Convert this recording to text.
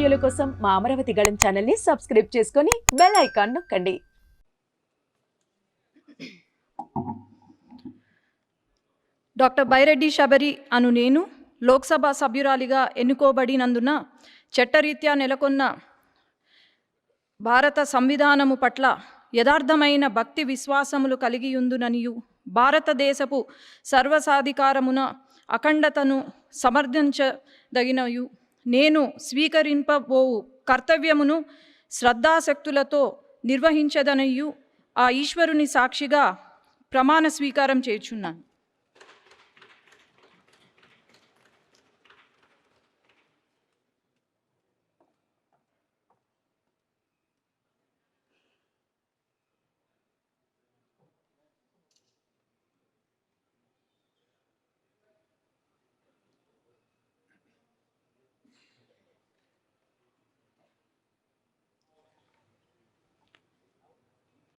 వీడియోల కోసం మా అమరావతి గళం ఛానల్ని సబ్స్క్రైబ్ చేసుకొని బెల్ ఐకాన్ నొక్కండి. డాక్టర్ బైరెడ్డి శబరి అను నేను లోక్సభ సభ్యురాలిగా ఎన్నుకోబడినందున చట్టరీత్యా నెలకొన్న భారత సంవిధానము పట్ల యథార్థమైన భక్తి విశ్వాసములు కలిగియుందుననియు భారతదేశపు సర్వసాధికారమున అఖండతను సమర్థించదగినయు నేను స్వీకరింపబోవు కర్తవ్యమును శ్రద్ధాశక్తులతో నిర్వహించదనయు ఆ ఈశ్వరుని సాక్షిగా ప్రమాణ స్వీకారం చేయుచున్నాను.